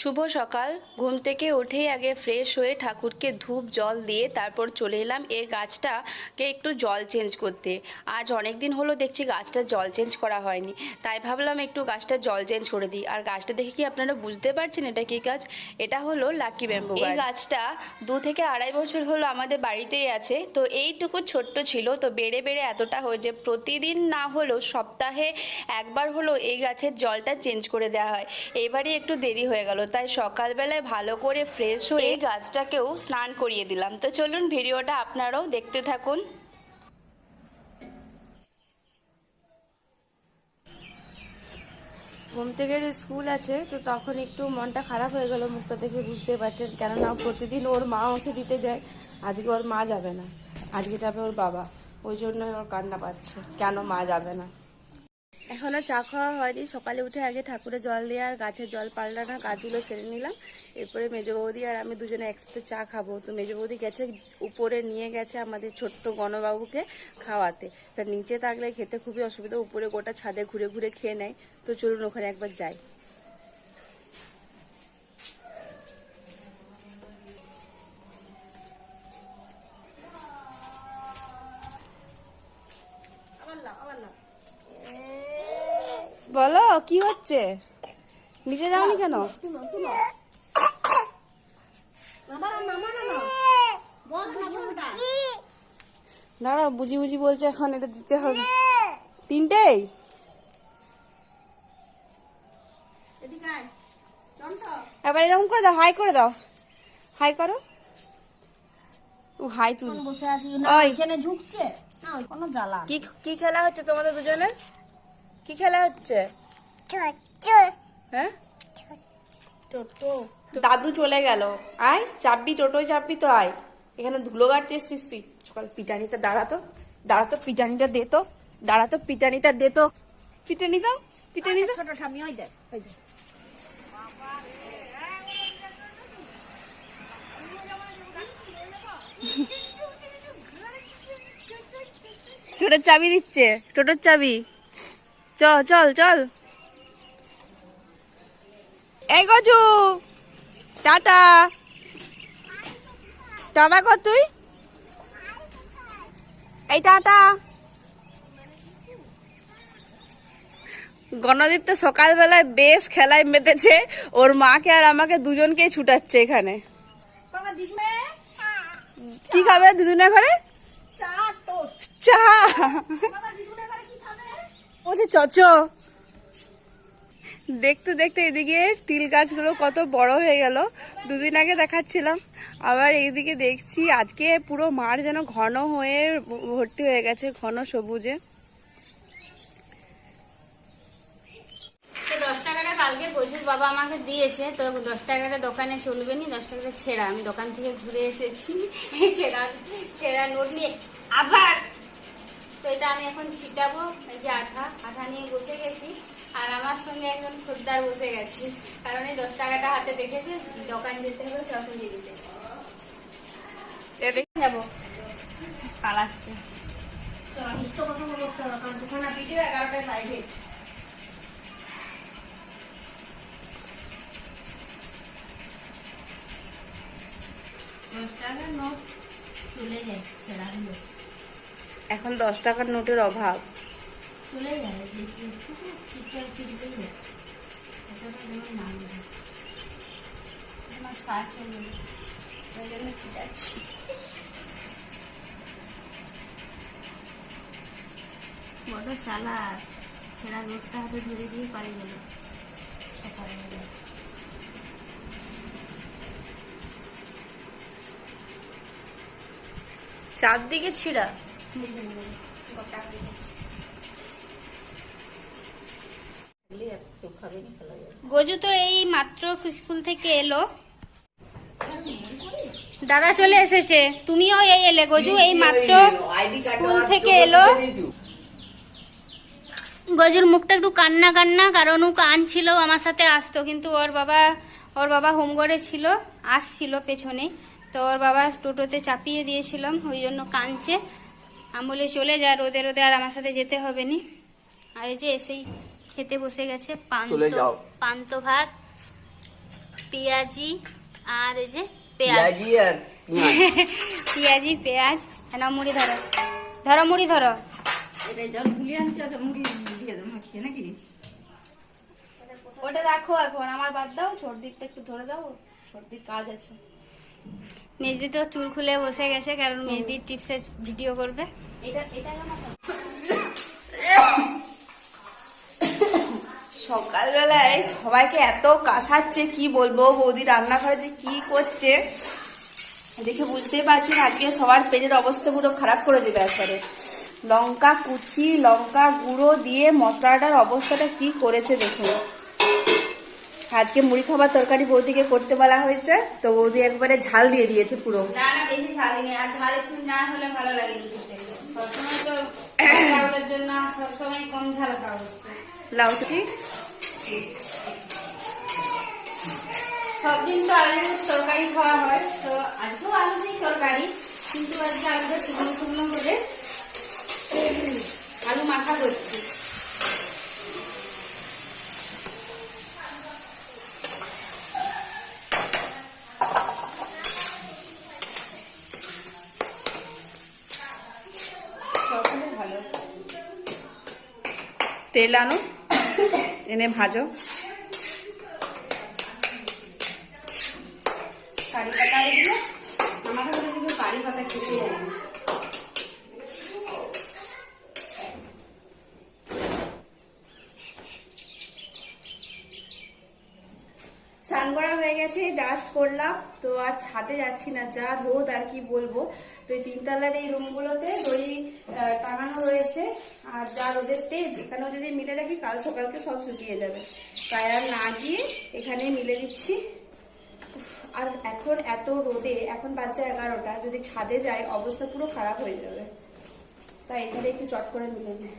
শুভ সকাল। ঘুম থেকে উঠেই আগে ফ্রেশ হয়ে ঠাকুরকে ধূপ জল দিয়ে তারপর চলে এলাম এই গাছটাকে একটু জল চেঞ্জ করতে। আজ অনেক দিন হলো দেখছি গাছটা জল চেঞ্জ করা হয়নি। তাই ভাবলাম একটু গাছটা জল চেঞ্জ করে দিই। আর গাছটা দেখে কি আপনারা বুঝতে পারছেন এটা কি গাছ? এটা হলো লাকি ব্যাম্বু এই গাছটা দু থেকে আড়াই বছর হলো আমাদের বাড়িতেই আছে। তো এইটুকু ছোট্ট ছিল। তো বেড়ে বেড়ে এতটা হয়ে যে প্রতিদিন না হলেও সপ্তাহে একবার হলো এই গাছের জলটা চেঞ্জ করে দেওয়া হয়। এবারই একটু দেরি হয়ে গেল। তাই সকালবেলায় ভালো করে ফ্রেশ হয়ে এই গাছটাকেও স্নান করিয়ে দিলাম। তো চলুন ভিডিওটা আপনারাও দেখতে থাকুন। ঘুম থেকে স্কুল আছে তো তখন একটু মনটা খারাপ হয়ে গেল মুখটা দেখে বুঝতে পারছেন। কেননা প্রতিদিন ওর মা ওকে দিতে যায় আজকে ওর মা যাবে না আজকে যাবে ওর বাবা ওই জন্য ওর কান্না পাচ্ছে। কেন মা যাবে না? এখনও চা খাওয়া হয়নি। সকালে উঠে আগে ঠাকুরে জল দিয়ে আর গাছের জল পাল্টানো গাছগুলো সেরে নিলাম। এরপরে মেজো বৌদি আর আমি দুজনে একসাথে চা খাব। তো মেজো বৌদি গেছে, উপরে নিয়ে গেছে আমাদের ছোট্ট গণবাবুকে খাওয়াতে। তা নিচে থাকলে খেতে খুবই অসুবিধা, উপরে গোটা ছাদে ঘুরে ঘুরে খেয়ে নেয়। তো চলুন ওখানে একবার যাই। কি হচ্ছে? নিচে যাওনি কেন? দাঁড়া বুঝি বুঝি বলছে এখন এটা দিতে হবে। তিনটেই? এবার এরকম করে দাও হাই করে দাও। হাই করো। ও হাই তুল। বসে আছি ওই। এখানে ঝুঁকছে। না ওই কোনো জ্বালা কি কি খেলা হচ্ছে তোমাদের দুজনের? কি খেলা হচ্ছে? হ্যাঁ? টোটো। দাদু চলে গেল। আয় চাপবি টোটোয় চাপবি তো আয়। এখানে ধুলো গাড়তে এসছিস তুই। সকাল পিটানিটা দাঁড়াতো দাঁড়াতো পিটানিটা দে তো। দাঁড়াতো পিটানিটা দে তো। পিটানি দাও পিটানি দাও। ছোট স্বামী ওই দেখ ওই দেখ। টোটোর চাবি দিচ্ছে টোটোর চাবি। চল চল চল। এই গজু টাটা। টাটা কর তুই। এই টাটা। গণদীপ তো সকালবেলায় বেশ খেলায় মেতেছে ওর মাকে আর আমাকে দুজনকেই ছুটাচ্ছে এখানে। কি খাবে দুদিনের ঘরে? চা খাবে? ওদের চচ দেখতে দেখতে এদিকে তিল গাছগুলো কত বড় হয়ে গেল। দুদিন আগে দেখাচ্ছিলাম। আবার এইদিকে দেখছি আজকে পুরো মাঠ যেন ঘন হয়ে ভর্তি হয়ে গেছে, ঘন সবুজে। দশ টাকাটা কালকে প্রচুর বাবা আমাকে দিয়েছে। তো দশ টাকাটা দোকানে চলবে নি, দশ টাকাটা ছেঁড়া। আমি দোকান থেকে ঘুরে এসেছি। ছেঁড়া নোট নিয়ে আবার। তো এটা আমি এখন ছিটাবো। এই যে আঠা আঠা নিয়ে বসে গেছি। আর আমার সঙ্গে একজন খদ্দার বসে গেছি। কারণ এই দশ টাকাটা হাতে দেখেছে দোকান যেতে হবে চশমে দিতে যাব। পালাচ্ছে। দুখানা ভিডিও এগারোটায় প্রাইভেট এখন দশ টাকার নোটের অভাব। চলে যায় বেশি একটু চিটকে চিটকেই যেমন না বুঝে আমার সার্চ হয়ে ওই জন্য ছিটাচ্ছি। বড় চালা ছেঁড়া নোটটা হাতে ধরে দিয়ে পালিয়ে গেল। চারদিকে ছিঁড়া? গজু তো এই মাত্র স্কুল থেকে এলো। দাদা চলে এসেছে। তুমিও এই এলে। গজু এই মাত্র স্কুল থেকে এলো। গজুর মুখটা একটু কান্না কান্না কারণ ও কানছিল আমার সাথে আসতো কিন্তু ওর বাবা ওর বাবা হোমঘরে ছিল আসছিল পেছনে। তো ওর বাবা টোটোতে চাপিয়ে দিয়েছিলাম ওই জন্য কাঁদছে। আমি বলে চলে যা রোদে রোদে আর আমার সাথে যেতে হবে নি। আর এই যে এসেই খেতে বসে গেছে পান্ত পান্ত ভাত পেঁয়াজি আর এই যে পেঁয়াজ। পেঁয়াজি আর পেঁয়াজ। না মুড়ি ধরো। ধরো মুড়ি ধরো। নাকি? ওটা রাখো এখন আমার বাদ দাও একটু ধরে দাও কাজ আছে। মেজদি তো চুল খুলে বসে গেছে কারণ মেজদি টিপসের ভিডিও করবে। এটা এটা সকালবেলায় সবাইকে এত কাশাচ্ছে কি বলব? বৌদি রান্নাঘরে যে কি করছে, দেখে বুঝতেই পারছেন আজকে সবার পেটের অবস্থা পুরো খারাপ করে দেবে একবারে। লঙ্কা কুচি, লঙ্কা গুঁড়ো দিয়ে মশলাটার অবস্থাটা কি করেছে দেখুন। আজকে মুড়ি খাবার তরকারি বৌদিকে করতে বলা হয়েছে, তো বৌদি একবারে ঝাল দিয়ে দিয়েছে পুরো। জন্য সবসময় কম ঝাল খাওয়া হচ্ছে। লাউটি সব দিন তো আলুর তরকারি খাওয়া হয় তো আজকেও আলু দিয়ে তরকারি কিন্তু আজকে আলুটা শুকনো শুকনো করে আলু মাখা করছি। তেল আনো। এনে ভাজো। কারি পাতা আমার কাছে কারি পাতা খেতে স্নান করা হয়ে গেছে জাস্ট করলাম। তো আর ছাদে যাচ্ছি না যা রোদ আর কি বলব। তো এই তিনতলার এই রুমগুলোতে দড়ি টাঙানো রয়েছে। আর যা রোদের তেজ এখানেও যদি মিলে রাখি, কাল সকালকে সব শুকিয়ে যাবে। তাই আর না গিয়ে এখানে মিলে দিচ্ছি। আর এখন এত রোদে, এখন বাচ্চা এগারোটা, যদি ছাদে যায় অবস্থা পুরো খারাপ হয়ে যাবে। তাই এখানে একটু চট করে মিলে নিই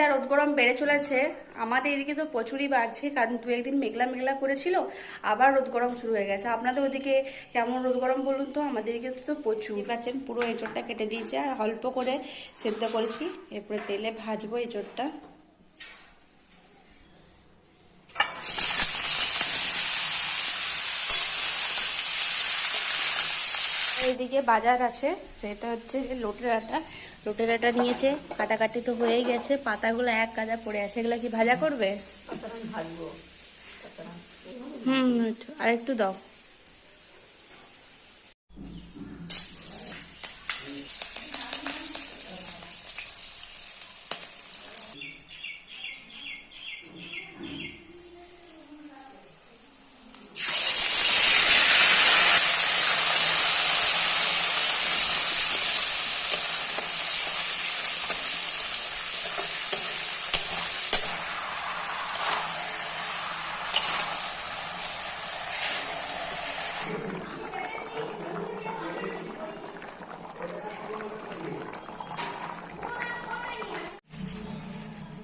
যা রোদ গরম বেড়ে চলেছে, আমাদের এদিকে তো প্রচুরই বাড়ছে, কারণ দু একদিন মেঘলা মেঘলা করেছিল, আবার রোদ গরম শুরু হয়ে গেছে। আপনাদের ওদিকে কেমন রোদ গরম বলুন তো? আমাদের এদিকে তো প্রচুর। পাচ্ছেন, পুরো এঁচড়টা কেটে দিয়েছে, আর অল্প করে সেদ্ধ করেছি। এরপরে তেলে ভাজবো এঁচড়টা। এইদিকে বাজার আছে, সেটা হচ্ছে লোটের আটা লোটের আটা নিয়েছে কাটাকাটি তো হয়ে গেছে পাতাগুলো এক কাজা পড়ে আছে এগুলো কি ভাজা করবে? হম আর একটু দাও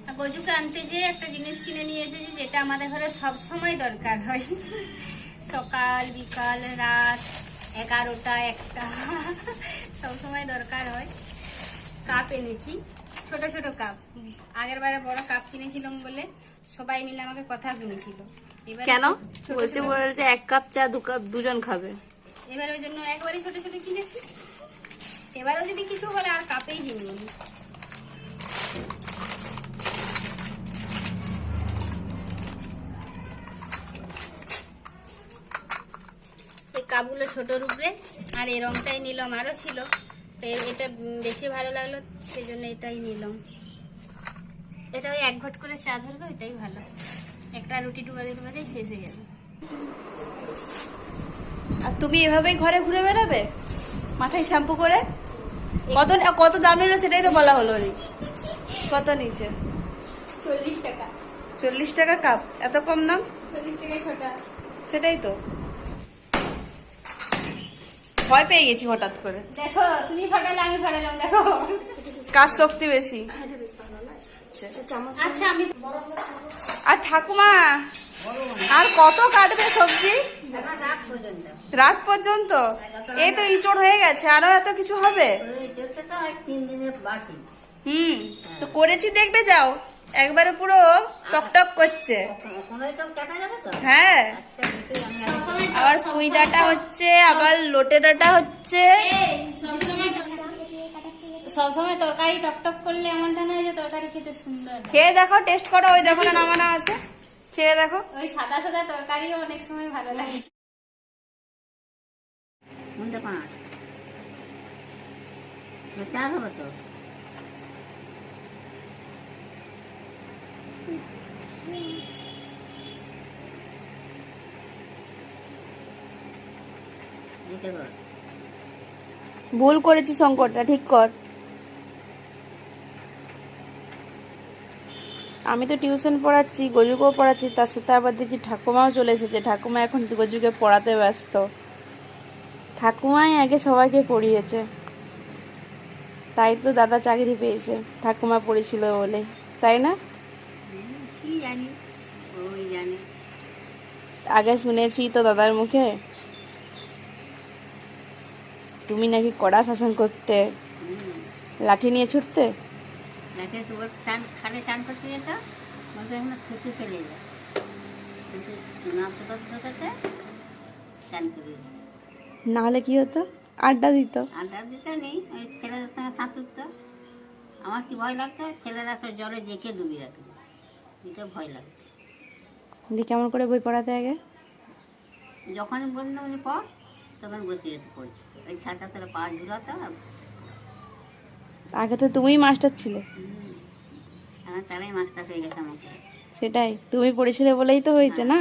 আর গজুকে আনতে যেয়ে একটা জিনিস কিনে নিয়ে এসেছি যেটা আমাদের ঘরে সব সময় দরকার হয়। সকাল বিকাল রাত এগারোটা একটা সব সময় দরকার হয়। কাপ এনেছি ছোট ছোট কাপ। আগের বারে বড় কাপ কিনেছিলাম বলে সবাই মিলে আমাকে কথা শুনেছিল। কেন? বলছে বলছে এক কাপ চা দু কাপ দুজন খাবে। এবার ওই জন্য একবারই ছোট ছোট কিনেছি। এবারও যদি কিছু হলে আর কাপেই কিনবো কাপগুলো ছোট রূপে আর এই রংটাই নিলাম আরও ছিল। তো এটা বেশি ভালো লাগল সেই জন্য এটাই নিলাম। এটা ওই এক ঘট করে চা ধরবে এটাই ভালো। একটা রুটি ডুবাতে ডুবাতেই শেষ হয়ে যাবে। আর তুমি এভাবেই ঘরে ঘুরে বেড়াবে? মাথায় শ্যাম্পু করে? কত কত দাম নিল সেটাই তো বলা হলো নি। কত নিচে চল্লিশ টাকা। চল্লিশ টাকা কাপ। এত কম দাম? চল্লিশ টাকা সেটাই তো। ভয় পেয়ে গেছি হঠাৎ করে। দেখো তুমি ফাটালে আমি ফাটালাম দেখো। কাজ শক্তি বেশি? আচ্ছা আমি আর ঠাকুমা আর কত কাটবে সবজি? রাত পর্যন্ত? এই তো ইঁচড় হয়ে গেছে আরও এত কিছু হবে? হুম তো করেছি দেখবে যাও। একবারে পুরো টকটক করছে। ওখানে তো কাটা যাবে তো হ্যাঁ। আবার পুঁই ডাঁটা হচ্ছে আবার লোটে ডাঁটা হচ্ছে। সবসময় তরকারি টকটক করলে এমনটা নয় যে তরকারি খেতে সুন্দর। খেয়ে দেখো টেস্ট করো ওই দেখো না নামানো আছে। খেয়ে দেখো। ওই সাদা সাদা তরকারিও অনেক সময় ভালো লাগে। চার হবে তো এটা কর ভুল করেছি শঙ্করটা ঠিক কর। আমি তো টিউশন পড়াচ্ছি, গজুকেও পড়াচ্ছি, তার সাথে আবার দেখছি ঠাকুমাও চলে এসেছে। ঠাকুমা এখন গজুকে পড়াতে ব্যস্ত। ঠাকুমাই আগে সবাইকে পড়িয়েছে। তাই তো দাদা চাকরি পেয়েছে। ঠাকুমা পড়েছিল বলে। তাই না? কি জানি ওই জানে। আগে শুনেছি তো দাদার মুখে। তুমি নাকি কড়া শাসন করতে লাঠি নিয়ে ছুটতে? দেখে তোমার চান খালে চান করতে যেত বলতে এখানে থুতু যায়। না হলে কি হতো? আড্ডা দিত। আড্ডা দিতে নেই ওই ছেলেদের সঙ্গে সাঁতুরতো আমার কি ভয় লাগতো? ছেলেরা সব জলে জেকে ডুবি রাখে এটা ভয় লাগতো দিয়ে কেমন করে বই পড়াতে আগে? যখন বললাম যে পড় তখন বসে যেতে পড়ছি। ওই ছাটা তারা পা ঝুলাতো আগে তো তুমিই মাস্টার ছিলে। এখন তারাই মাস্টার হয়ে গেছে আমাকে। সেটাই তুমি পড়েছিলে বলেই তো হয়েছে না?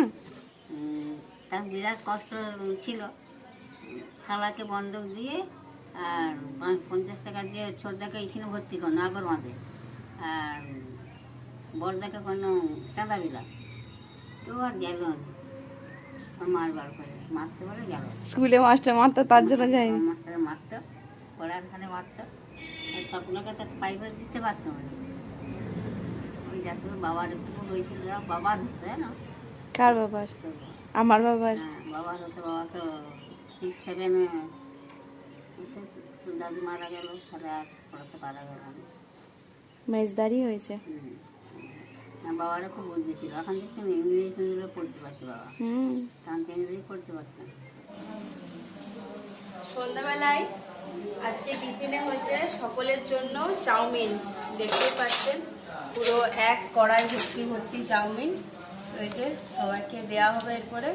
তার বিরাট কষ্ট ছিল। শালাকে বন্ধক দিয়ে আর পঞ্চাশ টাকা দিয়ে ছোটদাকে এখানে ভর্তি করো নাগর বাঁধে আর বড়দাকে কোনো চাঁদা দিলাম। তো আর গেল না। মার বার করে মারতে বলে গেল স্কুলে মাস্টার মারতো তার জন্য যায়নি? মাস্টারে মারতো পড়ার খানে মারতো। স্বপ্নকে তো প্রাইভেট দিতে পারতো না। ওই যাতে বাবার একটু হয়েছিল বাবার হতো জানো? কার বাবার? আমার বাবার? হ্যাঁ, বাবা হতো বাবা তো সিক্স সেভেনে দাদু মারা গেল তাহলে আর পড়াতে পারা গেল। মেজদারি হয়েছে। বাবারও খুব বুদ্ধি ছিল। এখন দেখছি না, ইংরেজি শুনলে পড়তে পারছে বাবা। হুম। তখন তো ইংরেজি পড়তে পারতাম। সন্ধ্যাবেলায় আজকে টিফিনে হয়েছে সকলের জন্য চাউমিন। দেখতেই পাচ্ছেন পুরো এক কড়াই ভর্তি ভর্তি চাউমিন। ওই যে সবাইকে দেওয়া হবে এরপরে।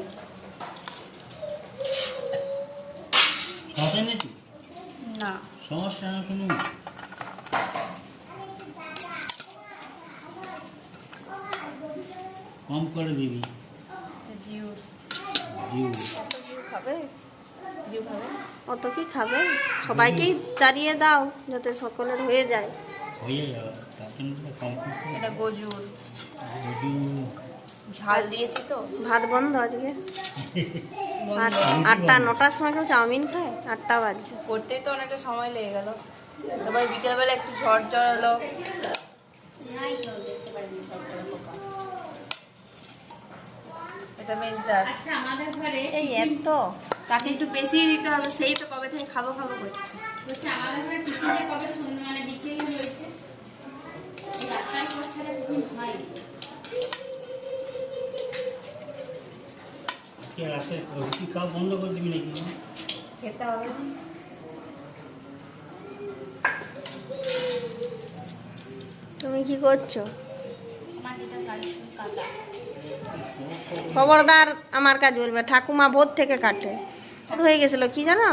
না। সমস্যা না কম করে দিবি। জিউর। জিউ। জিউ খাবে? জিউ খাবে? অত কি খাবে? সবাইকেই চারিয়ে দাও যাতে সকলের হয়ে যায়। হয়ে যাবে তো এটা গজুর। ঝাল দিয়েছি তো। ভাত বন্ধ আজকে? আট- আটটা নটার সময় কেউ চাউমিন খায়? আটটা বাজছে। করতেই তো অনেকটা সময় লেগে গেল। তারপরে বিকেলবেলা একটু ঝড় ঝড় হলো। এটা মেজদার আচ্ছা আমাদের ঘরে এই এত। তাকে একটু বেশি দিতে হবে সেই তো কবে থেকে খাব খাব করছে। বলছে আমাদের ঘরে টিফিনে কবে সন্ধ্যে মানে বন্ধ করে দিবি নাকি? খেতে হবে। তুমি কি করছ? মাটিটা কাটছে কাটা খবরদার আমার কাজ বলবে, ঠাকুমা ভোর থেকে কাটে। হয়ে গেছিল কি জানো?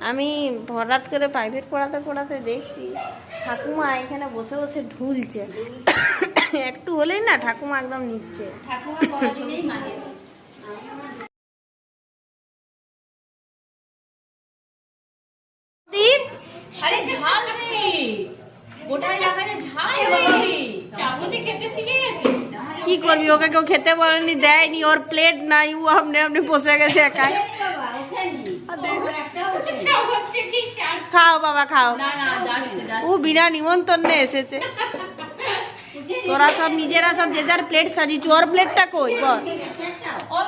আমি হঠাৎ করে প্রাইভেট পড়াতে পড়াতে দেখছি, ঠাকুমা এখানে বসে বসে ঢুলছে। একটু হলেই না ঠাকুমা একদম নিচ্ছে। ঠাকুমা কোনোদিনই মানে না আরে ঝাল রে গোটা এলাকায় ঝাল চামচে খেতে শিখে গেছে কি করবি? ওকে কেউ খেতে বলেনি দেয়নি। ওর প্লেট নাই ও আপনি আপনি বসে গেছে একাই। চামচে কি চাট খাও বাবা খাও ও বিনা নিমন্ত্রণে এসেছে। তোরা সব নিজেরা সব যে যার প্লেট সাজিয়েছ ওর প্লেটটা কই? বল। ও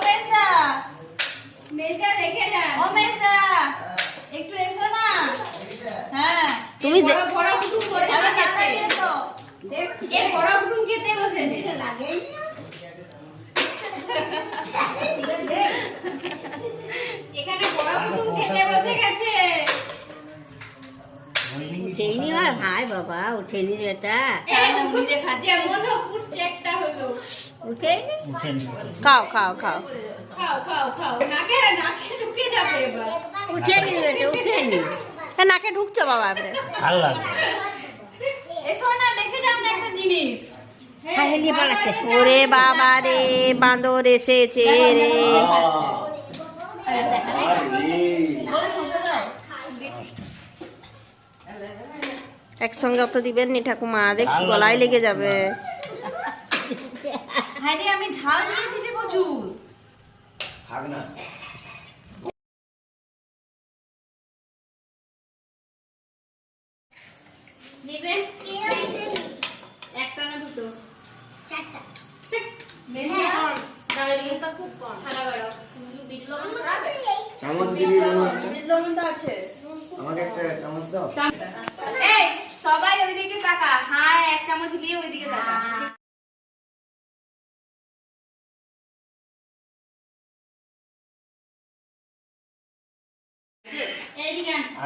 কে আর হাই বাবা উঠেনি বেটা। খাও খাও খাও। নাকে উঠেনি বেটা উঠেনি। নাকে ঢুকছে বাবা এবারে। জিনিস। হাহেলি পালাচ্ছে। ওরে বাবা রে বাঁদর এসেছে রে। একসঙ্গে অত দিবেন নি ঠাকুমা দেখ গলায় লেগে। যাবে। হ্যাঁ রে আমি ঝাল দিয়েছি যে প্রচুর থাক না নেবেন একটা না দুটো চারটা বেশি কম ডালিটা খুব কম খারাপ বাড়ো বিট লবণ খাবে চামচ দিবি যেন একটা। বিট লবণ তো আছে আমাকে একটা চামচ দাও। এই সবাই ওইদিকে তাকা। হ্যাঁ এক চামচ দিয়ে ওইদিকে তাকা।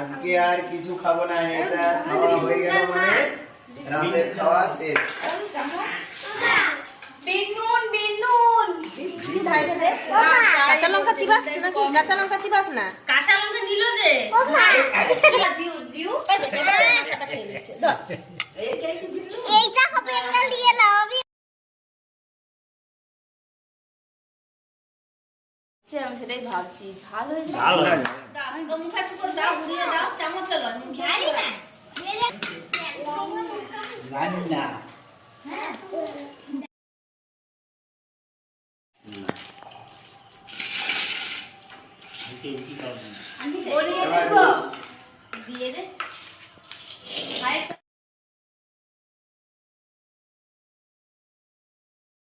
আজকে আর কিছু খাব না এটা খাওয়া হয়ে গেল মানে রাতের খাওয়া শেষ। বিনুন কাঁচা লঙ্কা চিবাস নাকি কাঁচা লঙ্কা চিবাস না কাঁচা লঙ্কা নিল আমি সেটাই ভাবছি ঝাল ভালো জানি না। রুটি রুটি খাওয়া ওদিকে